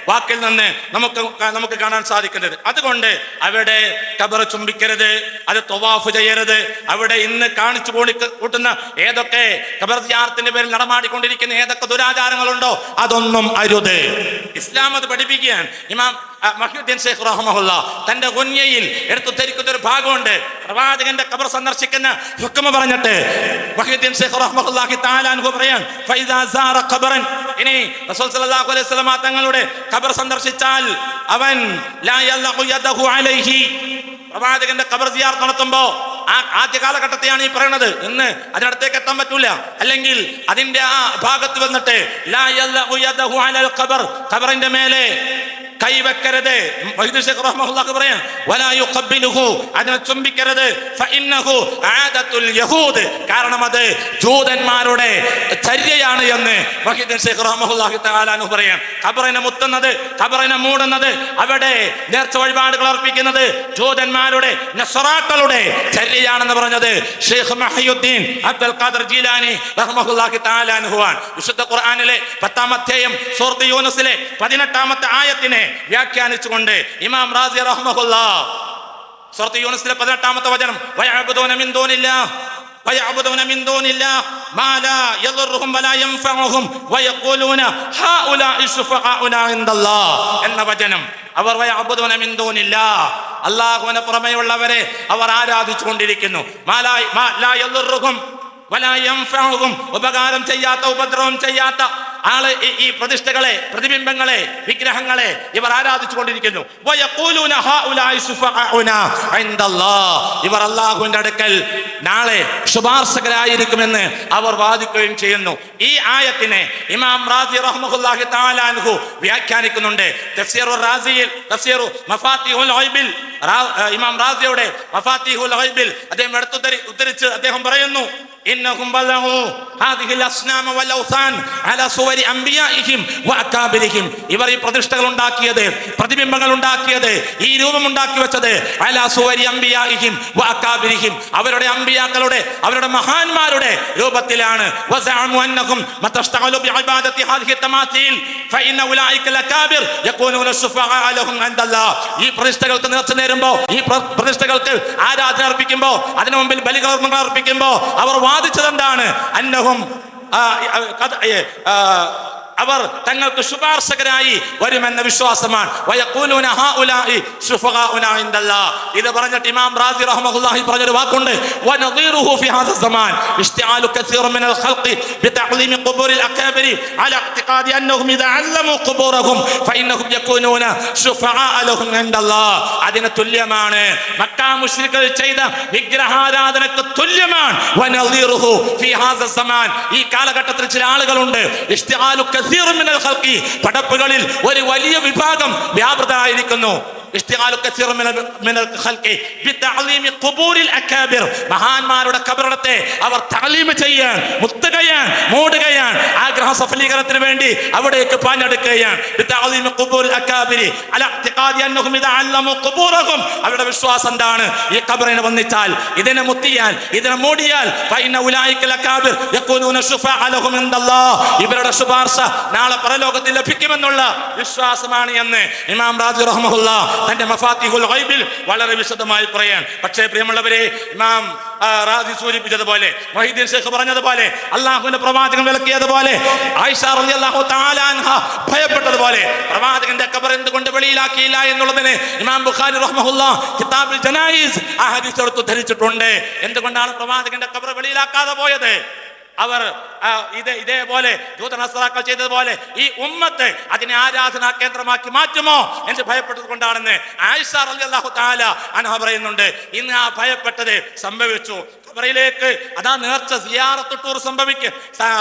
വാക്കിൽ നിന്ന് നമുക്ക് നമുക്ക് കാണാൻ സാധിക്കുന്നത് അതുകൊണ്ട് അവിടെ കബർ ചുംബിക്കരുത് അത് തൊവാഫ് ചെയ്യരുത്. അവിടെ ഇന്ന് കാണിച്ചു കൂടി കൂട്ടുന്ന ഏതൊക്കെ കബർ ജിയാറത്തിന്റെ പേരിൽ നടമാടിക്കൊണ്ടിരിക്കുന്ന ഏതൊക്കെ ദുരാചാരങ്ങളുണ്ടോ അതൊന്നും അരുത്. ഇസ്ലാം അത് പഠിപ്പിക്കുകയാണ്. ഇമാം മഹ്യുദ്ദീൻ ഷെയ്ഖ് റഹ്മഹുല്ല തന്റെ എടുത്തു ധരിക്കുന്ന ഒരു ഭാഗമുണ്ട്. പ്രവാചകന്റെ കബർ സന്ദർശിക്കുന്ന ഹുക്കുമ പറഞ്ഞിട്ട് മഹ്യുദ്ദീൻ ഷെയ്ഖ് റഹ്മഹുല്ലാഹി തആല അൻഹു പറയാൻ ഫൈദാ സാറ ഖബറൻ. ഇനി റസൂൽ സല്ലല്ലാഹു അലൈഹി വസല്ലം തങ്ങളുടെ കബർ സന്ദർശിച്ചാൽ അവൻ ലാ യല്ലഖു യദഹു അലൈഹി. പ്രവാചകന്റെ കബർ സിയാർ നടത്തുമ്പോ ആ ആദ്യ കാലഘട്ടത്തെയാണ് ഈ പറയുന്നത് ഇന്ന് അതിനടുത്തേക്ക് എത്താൻ പറ്റൂല. അല്ലെങ്കിൽ അതിന്റെ ആ ഭാഗത്ത് വന്നിട്ട് ലാ യല്ലഖു യദഹു അലൽ ഖബർ ഖബറിന്റെ മേലെ കൈവെക്കരുത്. പറയാം അതിനെ ചുംബിക്കരുത് യഹൂദ്. കാരണം അത് ജൂതന്മാരുടെ ചര്യയാണ് എന്ന് ശേഖർ റഹ്മത്തുള്ളാഹി തആല അൻഹു പറയാം. ഖബറിനെ മുത്തുന്നത് ഖബറിനെ മൂടുന്നത് അവിടെ നേർച്ച വഴിപാടുകൾ അർപ്പിക്കുന്നത് ജൂതന്മാരുടെ നസറാക്കളുടെ ചര്യയാണെന്ന് പറഞ്ഞത് ഷെയ്ഖ് മഹിയുദ്ദീൻ അബ്ദുൽ ഖാദർ ജീലാനി റഹ്മത്തുള്ളാഹി തആല അൻഹുവാൻ വിശുദ്ധ ഖുർആനിലെ പത്താം അധ്യായം സൂറത്ത് യൂനസിലെ പതിനെട്ടാമത്തെ ആയത്തിനെ വ്യാഖ്യാനിച്ചുകൊണ്ട് ഇമാം റാസി റഹ്മുല്ല സുഹൃത്ത് യൂണിസിലെ പതിനെട്ടാമത്തെ വചനം വയാബുദോന മിന്തോനില്ല ويعبدون من دون الله ما لا يضرهم ولا ينفعهم ويقولون هؤلاء شفعاؤنا عند الله എന്ന വചനം. അവർ വയഅബ്ദൂന മിൻ ദൂനില്ല പുറമെയുള്ളവരെ അവർ ആരാധിച്ചുകൊണ്ടിരിക്കുന്നു. മാ ലാ വലാ യൻഫഉഹും ഉപകാരം ചെയ്യാത്ത ഉപദ്രവം ചെയ്യാത്ത ആൾ ഈ- പ്രതിഷ്ഠകളെ പ്രതിബിംബങ്ങളെ വിഗ്രഹങ്ങളെ ഇവർ ആരാധിച്ചു കൊണ്ടിരിക്കുന്നു. ഇവർ അള്ളാഹുവിന്റെ അടുക്കൽ നാളെ ശുപാർശകരായിരിക്കുമെന്ന് അവർ വാദിക്കുകയും ചെയ്യുന്നു. ഈ ആയത്തിനെ ഇമാം റാസി റഹ്മുല്ലാഹി തആല അൻഹു വ്യാഖ്യാനിക്കുന്നുണ്ട്. തഫ്സീറു റാസിയിൽ തഫ്സീറു മഫാത്തിഹുൽ ഗൈബിൽ റാ- ഇമാം റാസിയുടെ മഫാത്തിഹുൽ ഗൈബിൽ അദ്ദേഹം എടുത്തുദ്ധരി ഉദ്ധരിച്ച് അദ്ദേഹം പറയുന്നു إنهم بلغوا هذه الأصنام والأوثان على صور أنبيائهم وأكابرهم ഇവർ ഈ പ്രതിഷ്ഠകൾ ഉണ്ടാക്കിയത് പ്രതിബിംബങ്ങൾ ഉണ്ടാക്കിയത് ഈ രൂപം ഉണ്ടാക്കി വെച്ചത് അല സുവരി അംബിയാഹിം വഅകാബിരിഹിം അവരുടെ അമ്പിയാക്കളുടെ അവരുടെ മഹാന്മാരുടെ രൂപത്തിലാണ് വസഅമു അന്നഹും മതഷ്തഗലു ബിഇബാദത്തി ഹാദിഹി തമാസീൽ ഫഇന്ന ഉലൈക ലകാബിർ യകൂനൂന ശുഫആ ലഹും അൻദല്ലാഹ് ഈ പ്രതിഷ്ഠകൾക്ക് നേർച്ച നേരുമ്പോൾ ഈ പ്ര- പ്രതിഷ്ഠകൾക്ക് ആരാധന അർപ്പിക്കുമ്പോൾ അതിനു മുമ്പിൽ ബലികർമ്മങ്ങൾ അർപ്പിക്കുമ്പോൾ അവർ വാദിച്ചത് എന്താണ് അന്നഹും അവർ തങ്ങൾക്ക് ശുപാർശകരായി വരുമെന്ന വിശ്വാസമാണ്. ഇത് പറഞ്ഞിട്ട് ഇമാം റാസി റഹ്മഹുല്ലാഹി പറഞ്ഞൊരു വാക്കുണ്ട്. വനദീറുഹു ഫി ഹാദ സമാൻ. ഇഷ്തിആലു കസീറ മിനൽ ഖൽഖി ബിതഅലീമി ഖുബൂരിൽ അകാബിരി അലാ ഇഅ്തിഖാദി അന്നഹും ഇദാ അല്ലമു ഖുബൂറഹും ഫഇന്നഹും യകൂനൂന ശുഫആ ലഹും ഇൻദല്ലാഹ്. അതിന് തുല്യമാണ്. മക്കാ മുശ്രിക്കുകൾ ചെയ്ത വിഗ്രഹാരാധനക്ക് തുല്യമാണ്. ഈ കാലഘട്ടത്തിൽ ചില ആളുകളുണ്ട്. ഇഷ്തിആലു കസീറ ഹൽക്കി പടപ്പുകളിൽ ഒരു വലിയ വിഭാഗം വ്യാപൃതരായിരിക്കുന്നു. മഹാന്മാരുടെ കബറിടത്തെ അവർ തഅലീം ചെയ്യാൻ മുത്തുകയാൻ മൂടുകയാണ് ആഗ്രഹ സഫലീകരണത്തിന് വേണ്ടി അവിടേക്ക് പാഞ്ഞെടുക്കുകയാണ് അവരുടെ വിശ്വാസം എന്താണ്? ഈ കബറിനെ വന്നിച്ചാൽ ഇതിനെ മുത്തിയാൽ ഇതിനെ മൂടിയാൽ ഇവരുടെ ശുപാർശ നാളെ പരലോകത്തിൽ ലഭിക്കുമെന്നുള്ള വിശ്വാസമാണ് എന്ന് ഇമാം റാജി റഹ്മഹുല്ല തന്റെ മഫാത്തിഹുൽ ഗൈബിൽ വളരെ വിശദമായി പറയാൻ. പക്ഷേ പ്രിയമുള്ളവരെ നാം റാദി സൂചിപ്പിച്ചതുപോലെ മൊഹീദ്ദീൻ ഷെയ്ഖ് പറഞ്ഞതുപോലെ അള്ളാഹുവിന്റെ പ്രവാചകൻ വിളക്കിയതുപോലെ ഭയപ്പെട്ടതുപോലെ പ്രവാചകന്റെ കബർ എന്തുകൊണ്ട് വെളിയിലാക്കിയില്ല എന്നുള്ളതിനെ ഇമാം ബുഖാരി റഹ്മഹുല്ല കിതാബുൽ ജനായിസ് ആ ഹദീസ് എടുത്ത് ധരിച്ചിട്ടുണ്ട്. എന്തുകൊണ്ടാണ് പ്രവാചകന്റെ കബർ വെളിയിലാക്കാതെ പോയത്? അവർ ഇത് ഇതേപോലെ ജൂതനസ്രാക്കൾ ചെയ്തതുപോലെ ഈ ഉമ്മത്ത് അതിനെ ആരാധനാ കേന്ദ്രമാക്കി മാറ്റുമോ എന്ന് ഭയപ്പെട്ടത് കൊണ്ടാണെന്ന് ആയിഷ റളിയല്ലാഹു തആല അൻഹ പറയുന്നുണ്ട്. ഇന്ന് ആ ഭയപ്പെട്ടത് സംഭവിച്ചു. ഖബറിലേക്ക് അതാ നേർച്ച സിയാറത്ത് ടൂർ സംഭവിക്ക്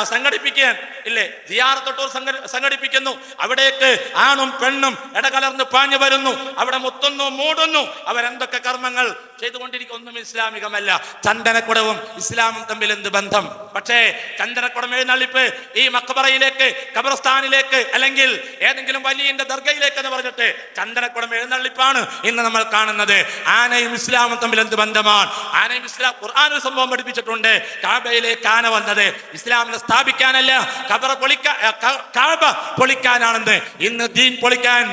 സംഘടിപ്പിക്കാൻ. ഇല്ലേ? സിയാറത്ത് ടൂർ സംഘടിപ്പിക്കുന്നു. അവിടേക്ക് ആണും പെണ്ണും ഇടകലർന്ന് പാഞ്ഞു വരുന്നു. അവിടെ മുത്തുന്നു മൂടുന്നു. അവരെന്തൊക്കെ കർമ്മങ്ങൾ? ചെയ്തുകൊണ്ടിരിക്കും ഒന്നും ഇസ്ലാമികമല്ല. ചന്ദനക്കുടവും ഇസ്ലാമും തമ്മിൽ എന്ത് ബന്ധം? പക്ഷേ ചന്ദനക്കുടം എഴുന്നള്ളിപ്പ് ഈ മക്കബറയിലേക്ക് ഖബർസ്ഥാനിലേക്ക് അല്ലെങ്കിൽ ഏതെങ്കിലും വലിയന്റെ ദർഗയിലേക്ക് എന്ന് പറഞ്ഞിട്ട് ചന്ദനക്കുടം എഴുന്നള്ളിപ്പാണ് ഇന്ന് നമ്മൾ കാണുന്നത്. ആനയും ഇസ്ലാമും തമ്മിൽ എന്ത് ബന്ധമാണ്? ആനയും ഇസ്ലാം ഖുർആൻ ഒരു സംഭവം പഠിപ്പിച്ചിട്ടുണ്ട്. കാബയിലെ കാന വന്നത് ഇസ്ലാമിനെ സ്ഥാപിക്കാനല്ല കബറ പൊളിക്കാൻ കാബ പൊളിക്കാനാണെന്ന്. ഇന്ന് ദീൻ പൊളിക്കാൻ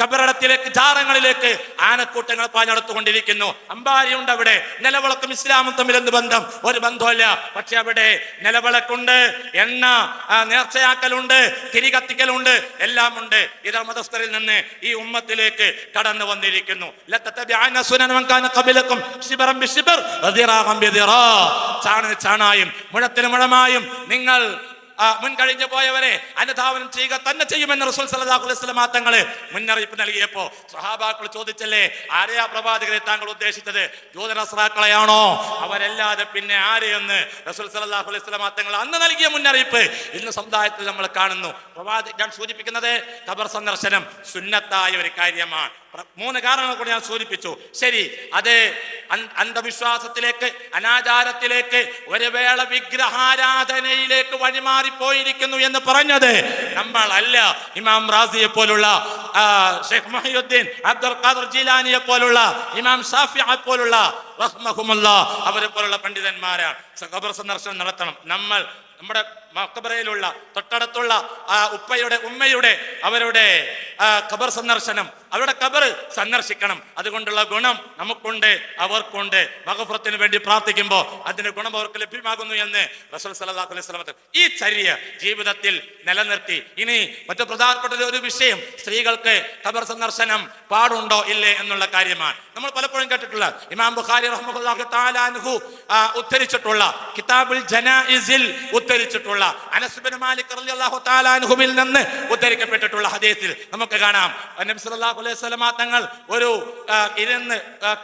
കബറടത്തിലേക്ക് ജാറങ്ങളിലേക്ക് ആനക്കൂട്ടങ്ങൾ പാഞ്ഞെടുത്തുകൊണ്ടിരിക്കുന്നു. അമ്പാരിയുണ്ട് അവിടെ. നിലവിളക്കും ഇസ്ലാമും തമ്മിൽ എന്ത് ബന്ധം? ഒരു ബന്ധമല്ല പക്ഷെ അവിടെ നിലവിളക്കുണ്ട് എണ്ണ നേർച്ചയാക്കലുണ്ട് തിരി കത്തിക്കലുണ്ട് എല്ലാം ഉണ്ട് ഇത് മതസ്ഥരിൽ നിന്ന് ഈ ഉമ്മത്തിലേക്ക് കടന്നു വന്നിരിക്കുന്നു. ചാണിന് ചാണായും മുഴത്തിന് മുഴമായും നിങ്ങൾ മുൻകഴിഞ്ഞു പോയവരെ അനുധാവനം ചെയ്യുക തന്നെ ചെയ്യുമെന്ന് റസൂൽ സല്ലല്ലാഹു അലൈഹി വസല്ലം തങ്ങൾ മുന്നറിയിപ്പ് നൽകിയപ്പോ സഹാബാക്കൾ ചോദിച്ചല്ലേ ആരെയാ പ്രവാചകരെ താങ്കൾ ഉദ്ദേശിച്ചത്? ജൂതനസ്രാക്കളെയാണോ അവരല്ലാതെ പിന്നെ ആരെയെന്ന് റസൂൽ സല്ലല്ലാഹു അലൈഹി വസല്ലം തങ്ങൾ അന്ന് നൽകിയ മുന്നറിയിപ്പ് ഇന്ന് സമുദായത്തിൽ നമ്മൾ കാണുന്നു. പ്രവാചകൻ സൂചിപ്പിക്കുന്നത് ഖബർ സന്ദർശനം സുന്നത്തായ ഒരു കാര്യമാണ്. മൂന്ന് കാരണങ്ങൾ കൂടി ഞാൻ സൂചിപ്പിച്ചു. ശരി അത് അന്ധവിശ്വാസത്തിലേക്ക് അനാചാരത്തിലേക്ക് ഒരു വേള വിഗ്രഹാരാധനയിലേക്ക് വഴിമാറിപ്പോയിരിക്കുന്നു എന്ന് പറഞ്ഞത് നമ്മൾ അല്ല ഇമാം റാസിയെ പോലുള്ള ഷെഖ് മഹിയുദ്ദീൻ അബ്ദുൽ ഖാദർ ജീലാനിയെ പോലുള്ള ഇമാം ഷാഫി പോലുള്ള അവരെ പോലുള്ള പണ്ഡിതന്മാരാണ്. സന്ദർശനം നടത്തണം. നമ്മൾ നമ്മുടെ മക്കബറയിലുള്ള തൊട്ടടുത്തുള്ള ആ ഉപ്പയുടെ ഉമ്മയുടെ അവരുടെ ഖബർ സന്ദർശനം. അവരുടെ ഖബർ സന്ദർശിക്കണം. അതുകൊണ്ടുള്ള ഗുണം നമുക്കുണ്ട് അവർക്കുണ്ട്. മകഫുറത്തിന് വേണ്ടി പ്രാർത്ഥിക്കുമ്പോൾ അതിന്റെ ഗുണം അവർക്ക് ലഭ്യമാകുന്നു എന്ന് റസൂൽ സല്ലല്ലാഹു അലൈഹി വസല്ലം ഈ ചര്യ ജീവിതത്തിൽ നിലനിർത്തി. ഇനി മറ്റു പ്രധാനപ്പെട്ട ഒരു വിഷയം സ്ത്രീകൾക്ക് ഖബർ സന്ദർശനം പാടുണ്ടോ ഇല്ലേ എന്നുള്ള കാര്യമാണ്. നമ്മൾ പലപ്പോഴും കേട്ടിട്ടുള്ള ഇമാം ബുഖാരി അൻഹു ഉദ്ധരിച്ചിട്ടുള്ള കിതാബുൽ ജനായിസിൽ ഉദ്ധരിച്ചിട്ടുള്ള അനസ് ബിൻ മാലിക് റളിയല്ലാഹു തആല അൻഹുവിൽ നിന്ന് ഉദ്ധരിക്കപ്പെട്ടിട്ടുള്ള ഹദീസിൽ നമുക്ക് കാണാം. നബി സല്ലല്ലാഹു അലൈഹി വസല്ലമ തങ്ങൾ ഒരു ഇരന്ന്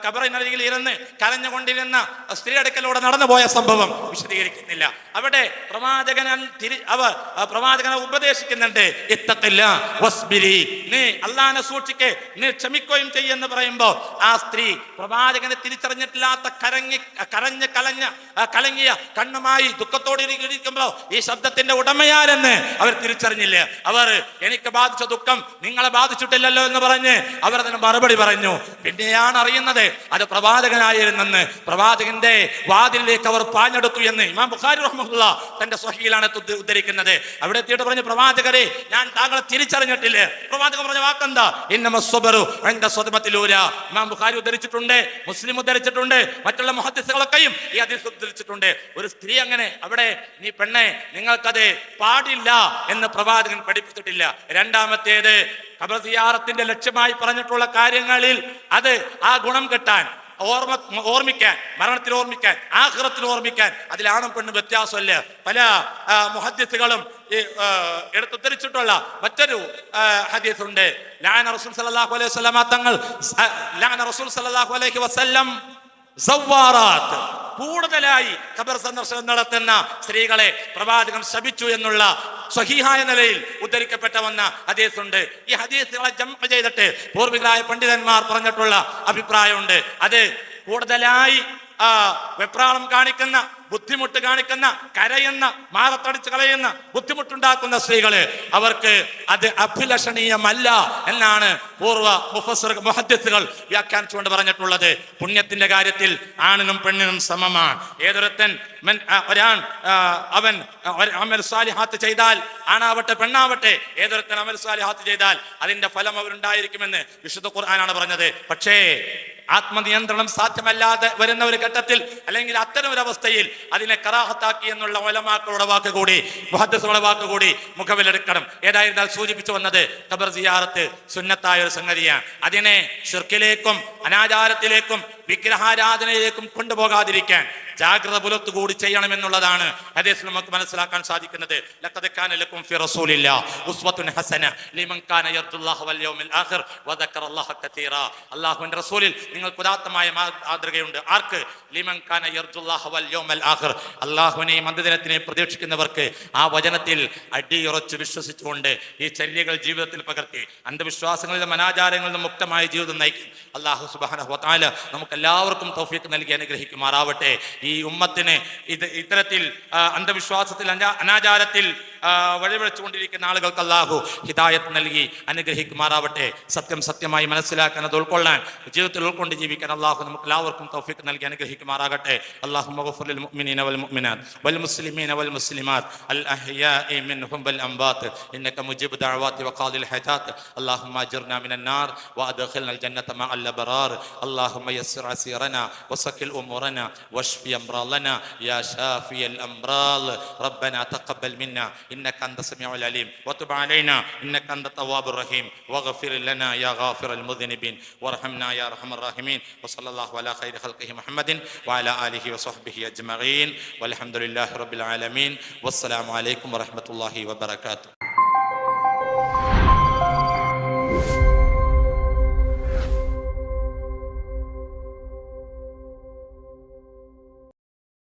കബറിനരികിൽ ഇരുന്ന് കരഞ്ഞുകൊണ്ടിരുന്ന സ്ത്രീ അടുക്കലൂടെ നടന്നുപോയ സംഭവം വിശദീകരിക്കുന്നില്ല. അവിടെ പ്രവാചകൻ അവ പ്രവാചകനെ ഉപദേശിക്കുന്നുണ്ട്. ഇത്തത്തില്ല വസ്ബിരി നീ അള്ളാനെ സൂക്ഷിക്ക് നീ ക്ഷമിക്കുകയും ചെയ്യുമെന്ന് പറയുമ്പോൾ ആ സ്ത്രീ പ്രവാചകനെ തിരിച്ചറിഞ്ഞിട്ടില്ലാത്ത കരങ്ങി കരഞ്ഞ് കലഞ്ഞ കലങ്ങിയ കണ്ണുമായി ദുഃഖത്തോടെ ഇരിക്കുമ്പോൾ ഈ ശബ്ദത്തിന്റെ ഉടമയാരെന്ന് അവർ തിരിച്ചറിഞ്ഞില്ല. അവർ എനിക്ക് ബാധിച്ച ദുഃഖം നിങ്ങളെ ബാധിച്ചിട്ടില്ലല്ലോ എന്ന് പറഞ്ഞ് അവർ അതിന് മറുപടി പറഞ്ഞു. പിന്നെയാണ് അറിയുന്നത് അത് പ്രവാചകനായിരുന്നെന്ന്. പ്രവാചകന്റെ വാതിലിലേക്ക് അവർ പാഞ്ഞെടുത്തു എന്ന് ഇമാം ബുഖാരി റഹ്മുള്ള തന്റെ സ്വഹിയിലാണ് ഉദ്ധരിക്കുന്നത്. അവിടെ എത്തിയിട്ട് പറഞ്ഞു പ്രവാചകരെ ഞാൻ താങ്കളെ തിരിച്ചറിഞ്ഞിട്ടില്ലേ. പ്രവാചകൻ പറഞ്ഞ വാക്കെന്താ? ഇന്നമസ്വബറു എന്റെ സ്വതമത്തിലൂര ഇമാം ബുഖാരി ഉദ്ധരിച്ചിട്ടുണ്ട് മുസ്ലിം ഉദ്ധരിച്ചിട്ടുണ്ട് മറ്റുള്ള മുഹദ്ദിസുകളൊക്കെയും ഈ അതിൽ ഉദ്ധരിച്ചിട്ടുണ്ട്. ഒരു സ്ത്രീ അങ്ങനെ അവിടെ നീ പെണ്ണെ നിങ്ങൾക്കത് പാടില്ല എന്ന് പ്രവാചകൻ പഠിപ്പിച്ചിട്ടില്ല. രണ്ടാമത്തേത് കബസിയാറത്തിന്റെ സിയാറത്തിന്റെ ലക്ഷ്യമായി പറഞ്ഞിട്ടുള്ള കാര്യങ്ങളിൽ അത് ആ ഗുണം കിട്ടാൻ ഓർമ്മ ഓർമ്മിക്കാൻ മരണത്തിൽ ഓർമ്മിക്കാൻ ആഹ്റത്തിൽ ഓർമ്മിക്കാൻ അതിലാണും പെണ്ണും വ്യത്യാസമല്ല. പല മുഹദ്ദീസുകളും ആ, എടുത്തുദ്ധരിച്ചിട്ടുള്ള മറ്റൊരു ഹദീസ് ഉണ്ട് ലാന റസൂൽ സല്ലല്ലാഹു അലൈഹി വസല്ലമ തങ്ങൾ ലാന റസൂൽ സല്ലല്ലാഹു അലൈഹി വസല്ലം കൂടുതലായി ഖബർ സന്ദർശനം നടത്തുന്ന സ്ത്രീകളെ പ്രവാചകൻ ശപിച്ചു എന്നുള്ള സ്വഹീഹായ നിലയിൽ ഉദ്ധരിക്കപ്പെട്ട വന്ന ഹദീസ് ഉണ്ട് ഈ ഹദീസുകളെ ജംപ് ചെയ്തിട്ട് പൂർവികരായ പണ്ഡിതന്മാർ പറഞ്ഞിട്ടുള്ള അഭിപ്രായമുണ്ട്. അത് കൂടുതലായി വെപ്രാളം കാണിക്കുന്ന ബുദ്ധിമുട്ട് കാണിക്കുന്ന കരയുന്ന മാറത്തടിച്ച് കളയുന്ന ബുദ്ധിമുട്ടുണ്ടാക്കുന്ന സ്ത്രീകളെ അവർക്ക് അത് അഭിലഷണീയമല്ല എന്നാണ് പൂർവ മുഹദ്ദിസുകൾ വ്യാഖ്യാനിച്ചുകൊണ്ട് പറഞ്ഞിട്ടുള്ളത്. പുണ്യത്തിന്റെ കാര്യത്തിൽ ആണിനും പെണ്ണിനും സമമാണ്. ഏതൊരുത്തൻ ഒരാൺ അവൻ അമൽ സാലിഹാത്ത് ചെയ്താൽ ആണാവട്ടെ പെണ്ണാവട്ടെ ഏതൊരുത്തൻ അമൽ സാലിഹാത്ത് ചെയ്താൽ അതിന്റെ ഫലം അവരുണ്ടായിരിക്കുമെന്ന് വിശുദ്ധ ഖുർആനാണ് പറഞ്ഞത്. പക്ഷേ ആത്മനിയന്ത്രണം സാധ്യമല്ലാതെ വരുന്ന ഒരു ഘട്ടത്തിൽ അല്ലെങ്കിൽ അത്തരം ഒരു അവസ്ഥയിൽ അതിനെ കറാഹത്താക്കി എന്നുള്ള ഒലമാക്കളുടെ വാക്ക് കൂടി മുഹദ്സുകളുടെ വാക്ക് കൂടി മുഖവിലെടുക്കണം. ഏതായിരുന്നാൽ സൂചിപ്പിച്ചു വന്നത് ഖബർ സിയാറത്ത് സുന്നത്തായ ഒരു സംഗതിയാണ്. അതിനെ ഷിർക്കിലേക്കും അനാചാരത്തിലേക്കും വിഗ്രഹാരാധനയിലേക്കും കൊണ്ടുപോകാതിരിക്കാൻ ജാഗ്രത പുലർത്തുകൂടി ചെയ്യണമെന്നുള്ളതാണ് ഹദീസ് നമുക്ക് മനസ്സിലാക്കാൻ സാധിക്കുന്നത്. ലഖദ് കാന ലക്കും ഫി റസൂലില്ല ഉസ്വത്തുൻ ഹസന ലിമൻ കാന യർജുല്ലാഹ വൽ യൗമിൽ ആഖിർ വദക്കറല്ലാഹ കതീറ അല്ലാഹുവിന്റെ റസൂലിൽ നിങ്ങൾക്ക് ഉദാത്തമായ മാതൃകയുണ്ട്. ആർക്ക്? ലിമൻ കാന യർജുല്ലാഹ വൽ യൗമിൽ ആഖിർ. അല്ലാഹുവിനെയും അന്ത്യദിനത്തിനെയും പ്രതീക്ഷിക്കുന്നവർക്ക് ആ വചനത്തിൽ അടിയുറച്ച് വിശ്വസിച്ചുകൊണ്ട് ഈ ചര്യകൾ ജീവിതത്തിൽ പകർത്തി അന്ധവിശ്വാസങ്ങളിലും അനാചാരങ്ങളിലും മുക്തമായ ജീവിതം നയിക്കും. അള്ളാഹു സുബാന നമുക്ക് എല്ലാവർക്കും തൗഫീഖ് നൽകി അനുഗ്രഹിക്കുമാറാവട്ടെ. ഈ ഉമ്മത്തിന് ഇത് ഇത്തരത്തിൽ അന്ധവിശ്വാസത്തിൽ അനാചാരത്തിൽ ആ, വഴിവിളിച്ചുകൊണ്ടിരിക്കുന്ന ആളുകൾക്ക് അള്ളാഹു ഹിദായത്ത് നൽകി അനുഗ്രഹിക്കുമാറാവട്ടെ സത്യം സത്യമായി മനസ്സിലാക്കാൻ അത് ഉൾക്കൊള്ളാൻ ജീവിതത്തിൽ ഉൾക്കൊണ്ട് ജീവിക്കാൻ അള്ളാഹു നമുക്ക് എല്ലാവർക്കും തൗഫീഖ് നൽകി അനുഗ്രഹിക്കുമാറാകട്ടെ അള്ളാഹു മഗ്ഫിർ ലിൽ മുഅ്മിനീന വൽ മുഅ്മിനാത്ത് വൽ മുസ്ലിമീന വൽ മുസ്ലിമാത്ത് അൽ അഹ്യാഇ മിൻഹും വൽ അംവാത്ത് ഇന്നക മുജീബ് ദഅവാതി വഖാദിൽ ഹജാത്ത് اللهم اجرنا من النار وادخلنا الجنه مع الابرار اللهم يسر عسيرنا وسكل امورنا واشف امراضنا يا شافي الامراض ربنا تقبل منا إنك أنت السميع العليم وتب علينا إنك أنت التواب الرحيم واغفر لنا يا غافر المذنبين وارحمنا يا أرحم الراحمين وصلى الله على خير خلقه محمد وعلى آله وصحبه أجمعين والحمد لله رب العالمين والسلام عليكم ورحمة الله وبركاته